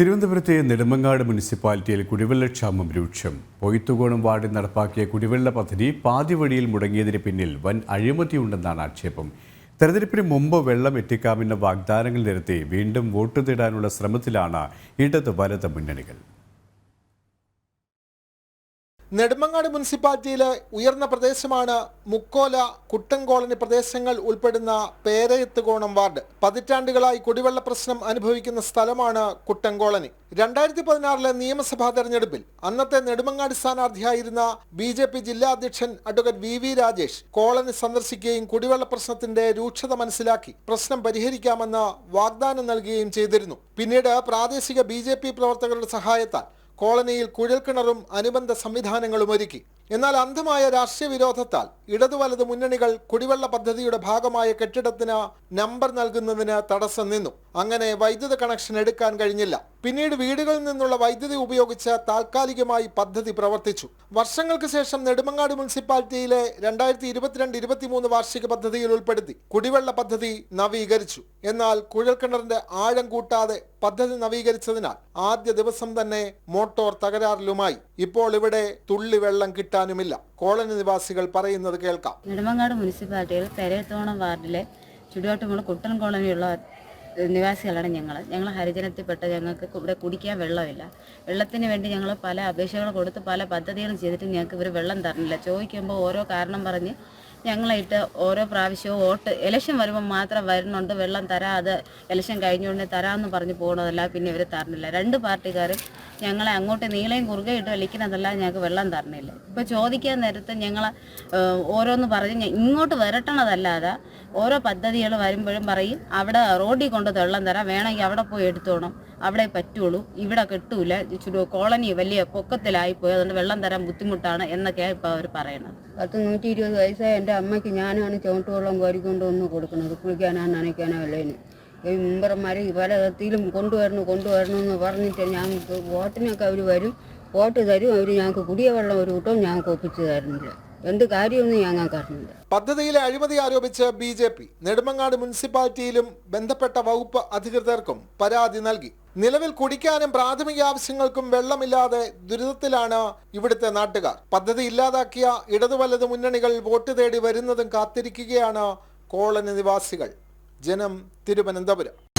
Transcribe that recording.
തിരുവനന്തപുരത്തെ നെടുമങ്ങാട് മുനിസിപ്പാലിറ്റിയിൽ കുടിവെള്ളക്ഷാമം രൂക്ഷം. പൊയ്ത്തുകോണം വാർഡിൽ നടപ്പാക്കിയ കുടിവെള്ള പദ്ധതി പാതിവഴിയിൽ മുടങ്ങിയതിന് പിന്നിൽ വൻ അഴിമതിയുണ്ടെന്നാണ് ആക്ഷേപം. തെരഞ്ഞെടുപ്പിന് മുമ്പ് വെള്ളം എത്തിക്കാമെന്ന വാഗ്ദാനങ്ങൾ നിരത്തി വീണ്ടും വോട്ട് തേടാനുള്ള ശ്രമത്തിലാണ് ഇടത് വലത് മുന്നണികൾ. നെടുമങ്ങാട് മുനിസിപ്പാലിറ്റിയിലെ ഉയർന്ന പ്രദേശമാണ് മുക്കോല കുട്ടൻകോളനി പ്രദേശങ്ങൾ ഉൾപ്പെടുന്ന പേരയത്തുകോണം വാർഡ്. പതിറ്റാണ്ടുകളായി കുടിവെള്ള പ്രശ്നം അനുഭവിക്കുന്ന സ്ഥലമാണ് കുട്ടൻകോളനി രണ്ടായിരത്തി പതിനാറിലെ നിയമസഭാ തെരഞ്ഞെടുപ്പിൽ അന്നത്തെ നെടുമങ്ങാട് സ്ഥാനാർത്ഥിയായിരുന്ന ബി ജെ പി ജില്ലാ അധ്യക്ഷൻ advocate V V Rajesh colony സന്ദർശിക്കുകയും കുടിവെള്ള പ്രശ്നത്തിന്റെ രൂക്ഷത മനസ്സിലാക്കി പ്രശ്നം പരിഹരിക്കാമെന്ന് വാഗ്ദാനം നൽകുകയും ചെയ്തിരുന്നു. പിന്നീട് പ്രാദേശിക ബി പ്രവർത്തകരുടെ സഹായത്താൽ കോളനിയിൽ കുഴൽക്കിണറും അനുബന്ധ സംവിധാനങ്ങളും ഒരുക്കി. എന്നാൽ അന്ധമായ രാഷ്ട്രീയ വിരോധത്താൽ ഇടതു വലത് മുന്നണികൾ കുടിവെള്ള പദ്ധതിയുടെ ഭാഗമായ കെട്ടിടത്തിന് നമ്പർ നൽകുന്നതിന് തടസ്സം നിന്നു. അങ്ങനെ വൈദ്യുത കണക്ഷൻ എടുക്കാൻ കഴിഞ്ഞില്ല. പിന്നീട് വീടുകളിൽ നിന്നുള്ള വൈദ്യുതി ഉപയോഗിച്ച് താൽക്കാലികമായി പദ്ധതി പ്രവർത്തിച്ചു. വർഷങ്ങൾക്ക് ശേഷം നെടുമങ്ങാട് മുനിസിപ്പാലിറ്റിയിലെ രണ്ടായിരത്തി ഇരുപത്തിരണ്ട് ഇരുപത്തിമൂന്ന് വാർഷിക പദ്ധതിയിൽ ഉൾപ്പെടുത്തി കുടിവെള്ള പദ്ധതി നവീകരിച്ചു. എന്നാൽ കുഴൽക്കിണറിന്റെ ആഴം കൂട്ടാതെ പദ്ധതി നവീകരിച്ചതിനാൽ ആദ്യ ദിവസം തന്നെ മോട്ടോർ തകരാറിലുമായി. ഇപ്പോൾ ഇവിടെ തുള്ളി വെള്ളം കിട്ടാനുമില്ല. കോളനി നിവാസികൾ പറയുന്നത് കേൾക്കാം. നെടുമങ്ങാട് മുനിസിപ്പാലിറ്റിയിൽ പെരയത്തോണം വാർഡിലെ ചുടുകാട്ടുമുള്ള കുട്ടൻ കോളനിയുള്ള നിവാസികളാണ് ഞങ്ങൾ ഞങ്ങൾ ഹരിജനത്തിൽപ്പെട്ട ഞങ്ങൾക്ക് ഇവിടെ കുടിക്കാൻ വെള്ളമില്ല. വെള്ളത്തിന് വേണ്ടി ഞങ്ങൾ പല അപേക്ഷകൾ കൊടുത്ത് പല പദ്ധതികളും ചെയ്തിട്ട് ഞങ്ങൾക്ക് ഇവർ വെള്ളം തരണില്ല. ചോദിക്കുമ്പോൾ ഓരോ കാരണം പറഞ്ഞ് ഞങ്ങളായിട്ട് ഓരോ പ്രാവശ്യവും വോട്ട് ഇലക്ഷൻ വരുമ്പോൾ മാത്രം വരുന്നുണ്ട്. വെള്ളം തരാതെ ഇലക്ഷൻ കഴിഞ്ഞുകൊണ്ട് തരാമെന്ന് പറഞ്ഞ് പോകണതല്ല പിന്നെ ഇവർ തരണില്ല. രണ്ട് പാർട്ടിക്കാരും ഞങ്ങളെ അങ്ങോട്ട് നീളയും കുറുകയിട്ട് വലിക്കുന്നതല്ല ഞങ്ങൾക്ക് വെള്ളം തരണില്ല. ഇപ്പോൾ ചോദിക്കാൻ നേരത്തെ ഞങ്ങൾ ഓരോന്ന് പറഞ്ഞ് ഇങ്ങോട്ട് വരട്ടണതല്ലാതെ ഓരോ പദ്ധതികൾ വരുമ്പോഴും പറയും അവിടെ റോഡിൽ കൊണ്ട് വെള്ളം തരാം വേണമെങ്കിൽ അവിടെ പോയി എടുത്തോണം. അവിടെ പറ്റുള്ളൂ. ഇവിടെ കിട്ടൂല. ചുരു കോളനി വലിയ പൊക്കത്തിലായി പോയി. അതുകൊണ്ട് വെള്ളം തരാൻ ബുദ്ധിമുട്ടാണ് എന്നൊക്കെയാണ് ഇപ്പോൾ അവർ പറയണത് പത്ത് നൂറ്റി ഇരുപത് വയസ്സായ എന്റെ അമ്മയ്ക്ക് ഞാനാണ് ചുവട്ടുവെള്ളം കോരിക്കൊണ്ട് വന്ന് കൊടുക്കുന്നത്. കുളിക്കാനോ നനയ്ക്കാനോ ഉള്ളതിന് ഈ മുമ്പറന്മാർ പല തരത്തിലും കൊണ്ടുവരണം കൊണ്ടുവരണം എന്ന് പറഞ്ഞിട്ട് ഞങ്ങൾക്ക് വോട്ടിനൊക്കെ അവർ വരും. വോട്ട് തരും. അവർ ഞങ്ങൾക്ക് കുടിയ വെള്ളം ഒരു കൂട്ടവും ഞങ്ങൾക്ക് ഒപ്പിച്ച് തരുന്നില്ല. എന്ത് കാര്യമൊന്നും ഞങ്ങൾക്ക് അറിഞ്ഞില്ല. പദ്ധതിയിലെ അഴിമതി ആരോപിച്ച് ബി ജെ പി നെടുമങ്ങാട് മുനിസിപ്പാലിറ്റിയിലും ബന്ധപ്പെട്ട വകുപ്പ് അധികൃതർക്കും പരാതി നൽകി. നിലവിൽ കുടിക്കാനും പ്രാഥമിക ആവശ്യങ്ങൾക്കും വെള്ളമില്ലാതെ ദുരിതത്തിലാണ് ഇവിടുത്തെ നാട്ടുകാർ. പദ്ധതി ഇല്ലാതാക്കിയ ഇടതുവലത് മുന്നണികൾ വോട്ട് തേടി വരുന്നതും കാത്തിരിക്കുകയാണ് കോളനി നിവാസികൾ. ജനം തിരുവനന്തപുരം.